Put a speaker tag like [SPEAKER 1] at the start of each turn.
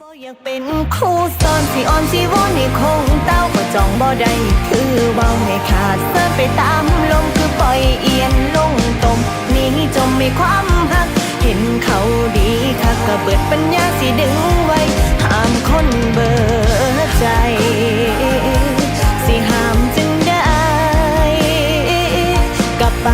[SPEAKER 1] บ่อยากเป็นครูสอนสีอ่อนสิวอนให้คงเต้าก็จองบ่ได้คือเว้าให้ขาดเสิไปตามลมคือปล่อยเอียนลงตมนี้จมไม่ความหัก เห็นเขาดีคักก็เบิดปัญญาสีดึงไว้ห้ามคนเบอร์ใจสีห้ามจึงได้กลับไป